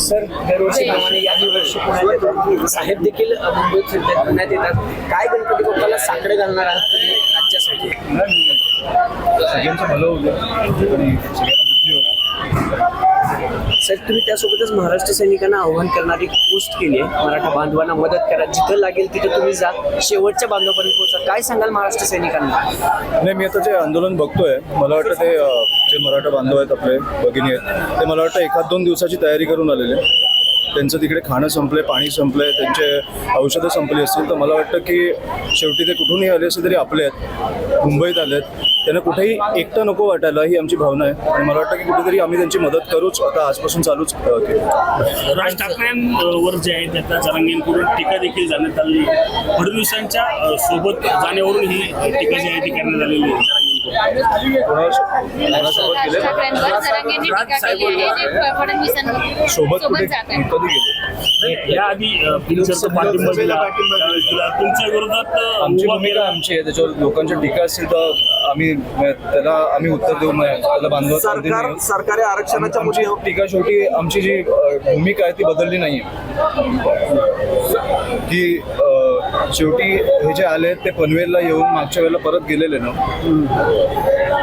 Sir दरवर्षीप्रमाणे याही वर्षी पुण्यात साहेब देखील मुंबईत फिरतात पुण्यात येतात. काय गणपती बाप्पाला साकडे घालणार आहात तुम्ही राज्यासाठी? सगळ्यांचं भलं होतं सर तुम्ही त्यासोबतच महाराष्ट्र सैनिकांना आव्हान करणारी पोस्ट केली आहे. मराठा बांधवांना मदत करा. जिथं लागेल तिथं तुम्ही जा. शेवटच्या बांधवापर्यंत पोहोचा. काय सांगाल महाराष्ट्र सैनिकांना? नाही मी आता जे आंदोलन बघतोय मला वाटतं ते जे मराठा बांधव आहेत आपले भगिनी आहेत ते मला वाटतं एखाद दोन दिवसाची तयारी करून आलेले. त्यांचं तिकडे खाणं संपलंय पाणी संपलंय त्यांचे औषधं संपली असतील तर मला वाटतं की शेवटी ते कुठूनही आले असले तरी आपले आहेत. मुंबईत आले आहेत. त्यांना कुठेही एकटं नको वाटायला ही आमची भावना आहे. आणि मला वाटतं की कुठेतरी आम्ही त्यांची मदत करूच आता आजपासून चालूच राज ठाकरेंवर जे आहे त्याचा जरांगींकडून टीका देखील जाण्यात आली. फडणवीसांच्या अ, सोबत जाण्यावरून ही टीका जी आहे ती करण्यात आलेली आहे. जरांगेंनी टीका केली आहे जे फडणवीसांवर सोबत सोबत कुठे जात आहे. याआधी पाठिंबा दिला. तुमच्या विरोधात आमची भूमिका. आमची आहे त्याच्यावर लोकांच्या टीका असतील तर आम्ही त्याला आम्ही उत्तर देऊ नये त्याला बांधव सरकार सरकारी आरक्षणाच्या आमची मुद्द्यावर टीका शेवटी आमची जी भूमिका आहे ती बदलली नाही की शेवटी हे जे आले ते पनवेलला येऊन मागच्या वेळेला परत गेलेले ना?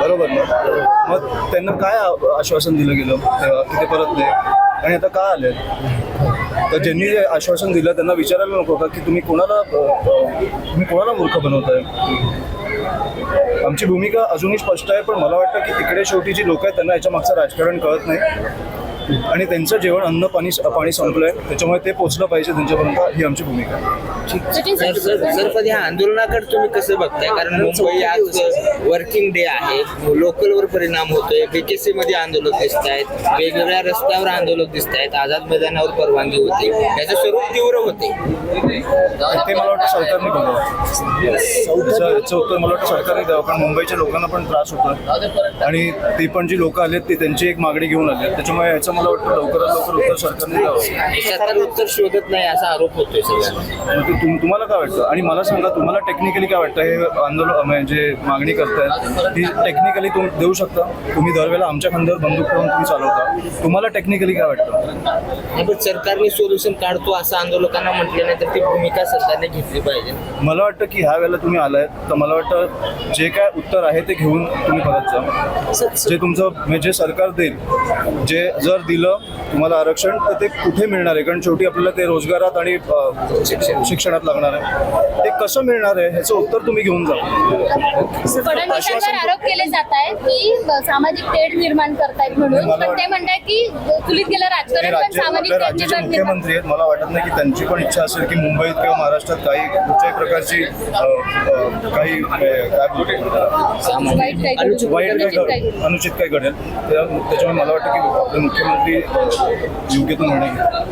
बरोबर ना? मग त्यांना काय आश्वासन दिलं गेलं? तेव्हा की ते परत नाही? आणि आता का आले तर ज्यांनी जे आश्वासन दिलं त्यांना विचारायला नको का की तुम्ही कोणाला तुम्ही कोणाला मूर्ख बनवताय? आमची भूमिका अजूनही स्पष्ट आहे पण मला वाटतं की तिकडे शेवटी जी लोक आहेत त्यांना याच्या मागचं राजकारण कळत नाही. आणि त्यांचं जेवण अन्न पाणी पाणी संपलंय. त्याच्यामुळे ते पोचलं पाहिजे त्यांच्यापर्यंत. ही आमची भूमिका. आहे सर सर सर सर, पण ह्या आंदोलनाकडे तुम्ही कसं बघताय? कारण मुंबई आज वर्किंग डे आहे. लोकलवर परिणाम होतोय. बीकेसी मध्ये आंदोलक दिसत आहेत वेगवेगळ्या रस्त्यावर आंदोलक दिसत आहेत आझाद मैदानावर परवानगी होते. याचं स्वरूप तीव्र होते. ते मला वाटतं सरकारने त्याचं याचं उत्तर मला वाटतं सरकारने द्यावं. कारण मुंबईच्या लोकांना पण त्रास होतो आणि ती पण जी लोक आलेत ती त्यांची एक मागणी घेऊन आले त्याच्यामुळे याचं मला वाटतं लवकरात लवकर उत्तर सरकारने द्यावं? सरकार उत्तर शोधत नाही असा आरोप होतोय सगळ्यांना. मग ते तुम तुम्हाला काय वाटतं? आणि मला सांगा तुम्हाला टेक्निकली काय वाटतं? हे आंदोलन म्हणजे मागणी करतायत ती टेक्निकली तुम्ही देऊ शकता? तुम्ही दरवेळेला आमच्या खांद्यावर बंदूक ठेवून तुम्ही चालवता. तुम्हाला टेक्निकली काय वाटतं? नाही, पण सरकारने सोल्युशन काढतो असं आंदोलकांना म्हटलं नाही तर ती भूमिका सरकारने घेतली पाहिजे. मला वाटतं की ह्या वेळेला तुम्ही आलायत तर मला वाटतं जे काय उत्तर आहे ते घेऊन तुम्ही परत जा. जे तुमचं म्हणजे जे सरकार देईल जे जर दिलं तुम्हाला आरक्षण तर ते कुठे मिळणार आहे? कारण शेवटी आपल्याला ते रोजगारात आणि शिक्षणात लागणार आहे. ते कसं मिळणार आहे? ह्याचं उत्तर तुम्ही घेऊन जा. फडणवीसांवर आरोप केले जात आहेत की सामाजिक तेढ निर्माण करतायत म्हणून. पण ते की तुलीत गेलं राजकारण पण सामाजिक तेढ निर्माण मुख्यमंत्री आहेत. मला वाटत नाही की त्यांची पण इच्छा असेल की मुंबईत किंवा महाराष्ट्रात काही कुठल्याही प्रकारची काही काय वाईट काही अनुचित काही घडेल. त्याच्यामुळे मला वाटतं की आपले मुख्यमंत्री योग्य तो निर्णय घेतील